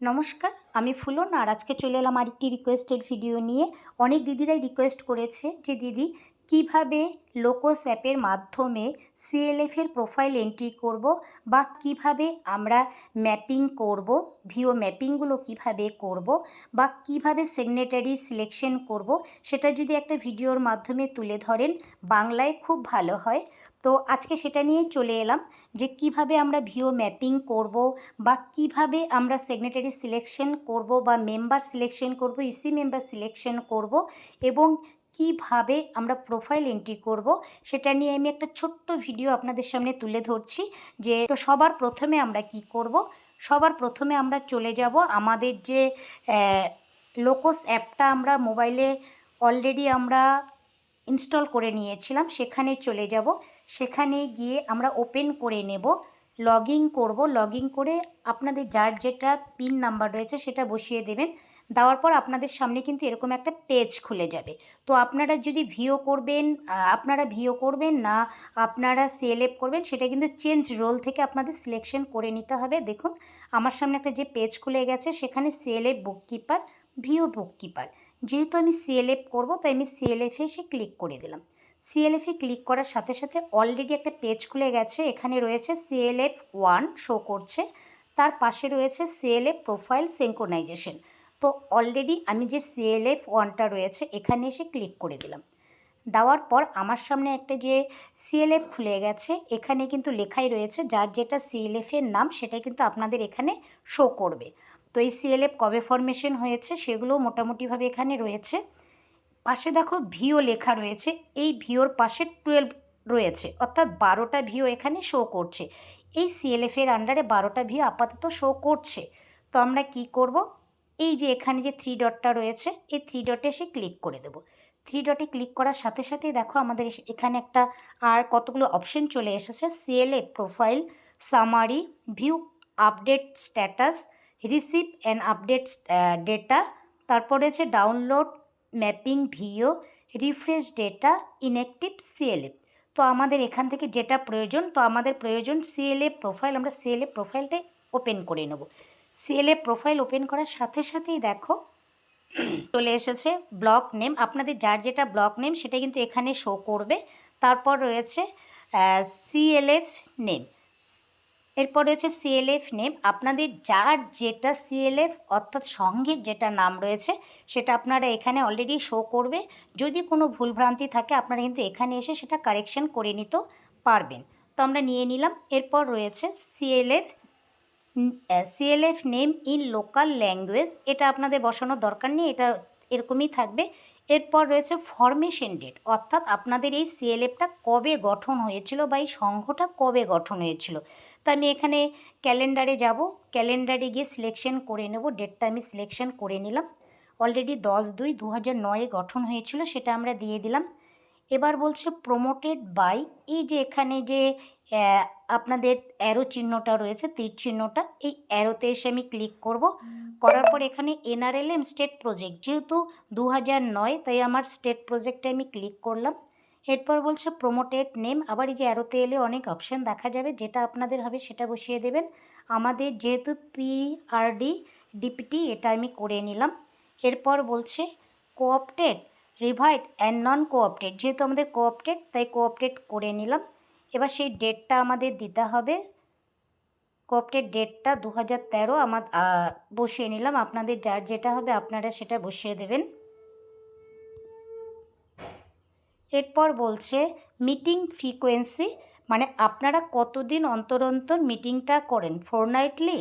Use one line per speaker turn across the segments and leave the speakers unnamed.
নমস্কার, আমি ফুলন আর আজকে চলে এলাম আরেকটি রিকোয়েস্টেড ভিডিও নিয়ে। অনেক দিদিরাই রিকোয়েস্ট করেছে যে, দিদি, কীভাবে লোকোস অ্যাপের মাধ্যমে সিএলএফের প্রোফাইল এন্ট্রি করব বা কীভাবে আমরা ম্যাপিং করব ভিও ম্যাপিংগুলো কীভাবে করব বা কীভাবে সিগনেটারি সিলেকশন করব, সেটা যদি একটা ভিডিওর মাধ্যমে তুলে ধরেন, বাংলায় খুব ভালো হয়। তো আজকে সেটা নিয়ে চলে এলাম যে কীভাবে আমরা ভিও ম্যাপিং করব বা কীভাবে আমরা সেগনেটারি সিলেকশন করব বা মেম্বার সিলেকশন করব, ইসি মেম্বার সিলেকশন করব এবং কীভাবে আমরা প্রোফাইল এন্ট্রি করব সেটা নিয়ে আমি একটা ছোট্ট ভিডিও আপনাদের সামনে তুলে ধরছি যে তো সবার প্রথমে আমরা কি করব? সবার প্রথমে আমরা চলে যাব আমাদের যে লোকোস অ্যাপটা আমরা মোবাইলে অলরেডি আমরা ইনস্টল করে নিয়েছিলাম সেখানে চলে যাব। সেখানে গিয়ে আমরা ওপেন করে নেব লগ ইন করব লগ ইন করে আপনাদের যার যেটা পিন নাম্বার রয়েছে সেটা বসিয়ে দেবেন। দেওয়ার পর আপনাদের সামনে কিন্তু এরকম একটা পেজ খুলে যাবে। তো আপনারা যদি ভিও করবেন আপনারা ভিও করবেন না, আপনারা সিএলএফ করবেন, সেটা কিন্তু চেঞ্জ রোল থেকে আপনাদের সিলেকশন করে নিতে হবে। দেখুন, আমার সামনে একটা যে পেজ খুলে গেছে, সেখানে সিএলএফ বুককিপার ভিও বুককিপার যেহেতু আমি সিএলএফ করব, তাই আমি সিএলএফে এসে ক্লিক করে দিলাম। সিএলএফে ক্লিক করার সাথে সাথে অলরেডি একটা পেজ খুলে গেছে। এখানে রয়েছে সিএলএফ ওয়ান শো করছে। তার পাশে রয়েছে সিএলএফ প্রোফাইল সিঙ্কোনাইজেশন তো অলরেডি আমি যে সিএলএফ ওয়ানটা রয়েছে, এখানে এসে ক্লিক করে দিলাম। দেওয়ার পর আমার সামনে একটা যে সিএলএফ খুলে গেছে, এখানে কিন্তু লেখাই রয়েছে, যার যেটা সিএলএফের নাম সেটা কিন্তু আপনাদের এখানে শো করবে। তো এই সিএলএফ কবে ফরমেশন হয়েছে সেগুলো মোটামুটিভাবে এখানে রয়েছে। পাশে দেখো ভিও লেখা রয়েছে। এই ভিওর পাশে টুয়েলভ রয়েছে। অর্থাৎ বারোটা ভিও এখানে শো করছে। এই সিএলএফের আন্ডারে বারোটা ভিও আপাতত শো করছে। তো আমরা কি করব? এই যে এখানে যে থ্রি ডটটা রয়েছে, এই থ্রি ডটে এসে ক্লিক করে দেব। থ্রি ডটে ক্লিক করার সাথে সাথেই দেখো আমাদের এখানে একটা আর কতগুলো অপশন চলে এসেছে। CLA profile summary view update status receive and update data তারপরে হচ্ছে download mapping VO refresh data inactive CLF তো আমাদের এখান থেকে যেটা প্রয়োজন, তো আমাদের প্রয়োজন সিএলএ প্রোফাইল আমরা সিএলএ প্রোফাইলটাই ওপেন করে নেব। সিএলএ প্রোফাইল ওপেন করার সাথে সাথেই দেখো, চলে এসেছে ব্লক নেম আপনাদের যার যেটা ব্লক নেম সেটা কিন্তু এখানে শো করবে। তারপর রয়েছে সিএলএফ নেম এরপর রয়েছে সিএলএফ নেম আপনাদের যার যেটা সিএলএফ অর্থাৎ সঙ্গীর যেটা নাম রয়েছে, সেটা আপনারা এখানে অলরেডি শো করবে। যদি কোনো ভুলভ্রান্তি থাকে, আপনারা কিন্তু এখানে এসে সেটা কারেকশন করে নিতে পারবেন। তো আমরা নিয়ে নিলাম। এরপর রয়েছে CLF CLF name in local language এটা আপনাদের বসানোর দরকার নেই, এটা এরকমই থাকবে। এরপর রয়েছে ফরমেশন ডেট অর্থাৎ আপনাদের এই সিএলএফটা কবে গঠন হয়েছিল বা এই সংঘটা কবে গঠন হয়েছিল? তো আমি এখানে ক্যালেন্ডারে যাব। ক্যালেন্ডারে গিয়ে সিলেকশন করে নেব। ডেটটা আমি সিলেকশন করে নিলাম। অলরেডি দশ দুই দু হাজার নয়ে গঠন হয়েছিল, সেটা আমরা দিয়ে দিলাম। এবার বলছে প্রমোটেড বাই এই যে এখানে যে আপনাদের অ্যারো চিহ্নটা রয়েছে, তীর চিহ্নটা, এই অ্যারোতে এসে আমি ক্লিক করব। করার পর এখানে এনআরএলএম স্টেট প্রজেক্ট যেহেতু দু নয়, তাই আমার স্টেট প্রজেক্টে আমি ক্লিক করলাম। এরপর বলছে প্রোমোটেড নেম আবার এই যে অ্যারোতে এলে অনেক অপশান দেখা যাবে, যেটা আপনাদের হবে সেটা বসিয়ে দেবেন। আমাদের যেহেতু পিআরডি ডিপিটি এটা আমি করে নিলাম। এরপর বলছে কোঅপটেড রিভাইড অ্যান্ড নন কোঅপটেড যেহেতু আমাদের কোঅপটেড তাই কোঅপটেড করে নিলাম। এবার সেই ডেটটা আমাদের দিতে হবে। কোঅপটেড ডেটটা দু হাজার তেরো আমার বসিয়ে নিলাম। আপনাদের যার যেটা হবে, আপনারা সেটা বসিয়ে দেবেন। এরপর বলছে, মিটিং ফ্রিকোয়েন্সি মানে আপনারা কতদিন অন্তর অন্তর মিটিংটা করেন? ফোরনাইটলি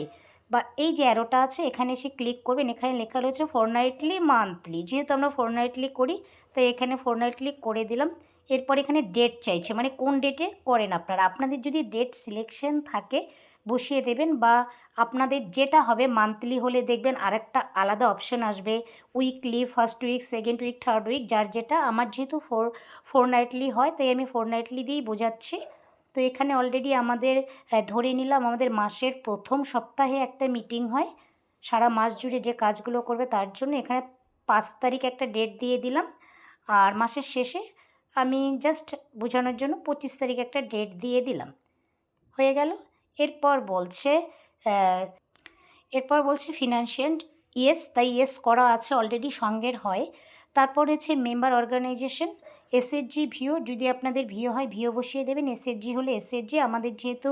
বা এই যে অ্যারোটা আছে, এখানে এসে ক্লিক করবেন, এখানে লেখা রয়েছে ফোরনাইটলি মান্থলি। যেহেতু আমরা ফোরনাইটলি করি, তাই এখানে ফোরনাইটলি করে দিলাম। এরপর এখানে ডেট চাইছে মানে কোন ডেটে করেন আপনারা? আপনাদের যদি ডেট সিলেকশন থাকে বসিয়ে দেবেন বা আপনাদের যেটা হবে মান্থলি হলে দেখবেন আরেকটা আলাদা অপশন আসবে। Weekly first week second week third week যার যেটা আমার যেহেতু ফোর ফোর নাইটলি হয়, তাই আমি ফোর নাইটলি দিয়েই বোঝাচ্ছি। তো এখানে অলরেডি আমাদের ধরে নিলাম আমাদের মাসের প্রথম সপ্তাহে একটা মিটিং হয়। সারা মাস জুড়ে যে কাজগুলো করবে তার জন্য এখানে পাঁচ তারিখ একটা ডেট দিয়ে দিলাম। আর মাসের শেষে আমি জাস্ট বোঝানোর জন্য পঁচিশ তারিখ একটা ডেট দিয়ে দিলাম। হয়ে গেল? এরপর বলছে এরপর বলছে ফিনান্সিয়াল ইয়েস তাই ইয়েস করা আছে অলরেডি সঙ্গের হয়। তারপর হচ্ছে মেম্বার অর্গানাইজেশন এসএসজি ভিও, যদি আপনাদের ভিও হয়, ভিও বসিয়ে দেবেন। এসএসজি হলে এসএসজি আমাদের যেহেতু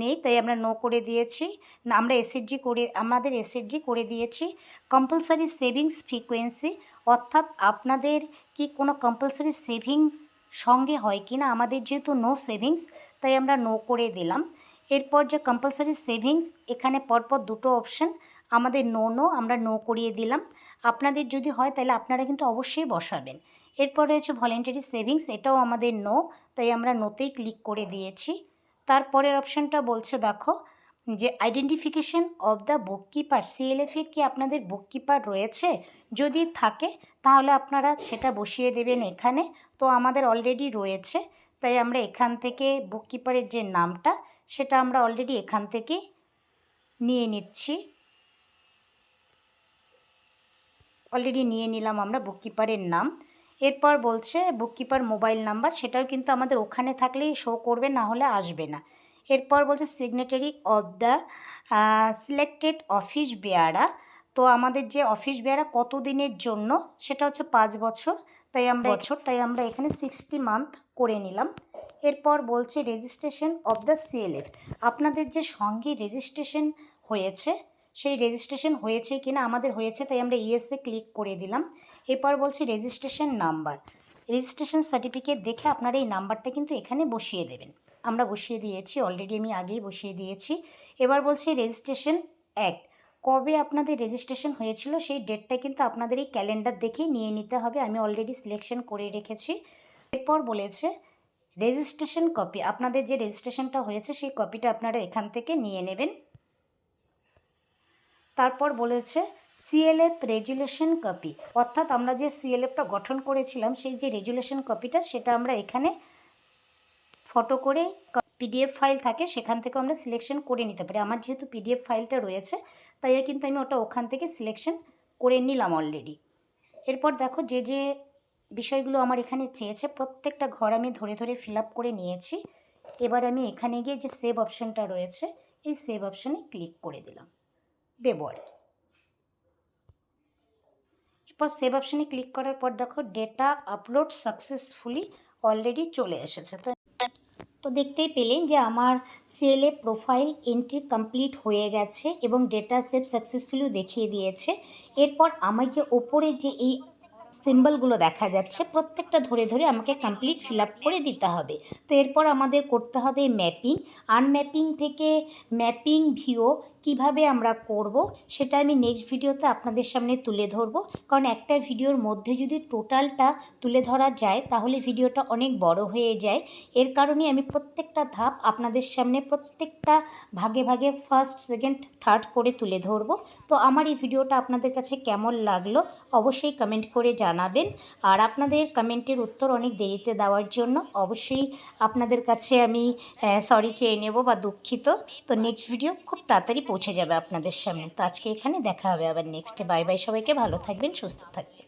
নেই, তাই আমরা নো করে দিয়েছি। না আমরা এসএসজি করে, আমাদের এসএসজি করে দিয়েছি। কম্পালসারি সেভিংস ফ্রিকোয়েন্সি অর্থাৎ আপনাদের কি কোনো কম্পালসারি সেভিংস সঙ্গে হয় কি না আমাদের যেহেতু নো সেভিংস তাই আমরা নো করে দিলাম। এরপর যে কম্পালসারি সেভিংস এখানে পরপর দুটো অপশান আমাদের নো নো আমরা নো করিয়ে দিলাম। আপনাদের যদি হয় তাহলে আপনারা কিন্তু অবশ্যই বসাবেন। এরপর রয়েছে ভলেন্টারি সেভিংস এটাও আমাদের নো তাই আমরা নোতেই ক্লিক করে দিয়েছি। তারপরের অপশানটা বলছে দেখো, যে identification of the book bookkeeper সিএলএফের কি আপনাদের বুককিপার রয়েছে? যদি থাকে, তাহলে আপনারা সেটা বসিয়ে দেবেন এখানে। তো আমাদের অলরেডি রয়েছে, তাই আমরা এখান থেকে বুককিপারের যে নামটা সেটা আমরা অলরেডি এখান থেকে নিয়ে নিচ্ছি। অলরেডি নিয়ে নিলাম আমরা বুককিপারের নাম। এরপর বলছে বুককিপার মোবাইল নাম্বার সেটাও কিন্তু আমাদের ওখানে থাকলেই শো করবে না হলে আসবে না। এরপর বলছে signatory of the selected office bearer তো আমাদের যে অফিস বেয়ারা কত দিনের জন্য সেটা হচ্ছে পাঁচ বছর। তাই আমরা বছর তাই আমরা এখানে সিক্সটি মান্থ করে নিলাম। এরপর বলছে রেজিস্ট্রেশন অফ দ্য সিএলএফ আপনাদের যে সঙ্গে রেজিস্ট্রেশন হয়েছে, সেই রেজিস্ট্রেশন হয়েছে কিনা, আমাদের হয়েছে, তাই আমরা ইএসএ ক্লিক করে দিলাম। এরপর বলছে রেজিস্ট্রেশন নাম্বার রেজিস্ট্রেশন সার্টিফিকেট দেখে আপনারা এই নাম্বারটা কিন্তু এখানে বসিয়ে দেবেন। আমরা বসিয়ে দিয়েছি অলরেডি আমি আগেই বসিয়ে দিয়েছি। এবার বলছে রেজিস্ট্রেশন অ্যাক্ট কবে আপনাদের রেজিস্ট্রেশন হয়েছিল, সেই ডেটটা কিন্তু আপনাদের এই ক্যালেন্ডার দেখেই নিয়ে নিতে হবে। আমি অলরেডি সিলেকশন করে রেখেছি। এরপর বলেছে রেজিস্ট্রেশন কপি আপনাদের যে রেজিস্ট্রেশনটা হয়েছে, সেই কপিটা আপনারা এখান থেকে নিয়ে নেবেন। তারপর বলেছে সিএলএফ রেজুলেশন কপি অর্থাৎ আমরা যে সিএলএফটা গঠন করেছিলাম, সেই যে রেজুলেশন কপিটা সেটা আমরা এখানে ফটো করে পিডিএফ ফাইল থাকে, সেখান থেকে আমরা সিলেকশন করে নিতে পারি। আমার যেহেতু পিডিএফ ফাইলটা রয়েছে, তাই কিন্তু আমি ওটা ওখান থেকে সিলেকশন করে নিলাম অলরেডি এরপর দেখো, যে যে বিষয়গুলো আমার এখানে চেয়েছে। প্রত্যেকটা ঘর আমি ধরে ধরে ফিল করে নিয়েছি। এবার আমি এখানে গিয়ে যে সেভ অপশানটা রয়েছে, এই সেভ অপশানে ক্লিক করে দিলাম। দেব আর কি। এরপর সেভ অপশানে ক্লিক করার পর দেখো ডেটা আপলোড সাকসেসফুলি অলরেডি চলে এসেছে। তো তো দেখতেই পেলেন যে আমার সেলে প্রোফাইল এন্ট্রি কমপ্লিট হয়ে গেছে এবং ডেটা সেভ সাকসেসফুলিও দেখিয়ে দিয়েছে। এরপর আমার যে ওপরে যে এই সিম্বলগুলো দেখা যাচ্ছে, প্রত্যেকটা ধরে ধরে আমাকে কমপ্লিট ফিল আপ করে দিতে হবে। তো এরপর আমাদের করতে হবে ম্যাপিং আনম্যাপিং থেকে ম্যাপিং ভিও কীভাবে আমরা করব, সেটা আমি নেক্সট ভিডিওতে আপনাদের সামনে তুলে ধরবো। কারণ একটা ভিডিওর মধ্যে যদি টোটালটা তুলে ধরা যায়, তাহলে ভিডিওটা অনেক বড় হয়ে যায়। এর কারণে আমি প্রত্যেকটা ধাপ আপনাদের সামনে প্রত্যেকটা ভাগে ভাগে ফার্স্ট সেকেন্ড থার্ড করে তুলে ধরবো। তো আমার এই ভিডিওটা আপনাদের কাছে কেমন লাগল, অবশ্যই কমেন্ট করে জানাবেন। আর আপনাদের কমেন্টের উত্তর অনেক দেরিতে দেওয়ার জন্য অবশ্যই আপনাদের কাছে আমি সরি চেয়ে নেব বা দুঃখিত। তো নেক্সট ভিডিও খুব তাড়াতাড়ি পৌঁছে যাবে আপনাদের সামনে। তো আজকে এখানে দেখা হবে আবার নেক্সটে বাই বাই সবাইকে, ভালো থাকবেন, সুস্থ থাকবেন।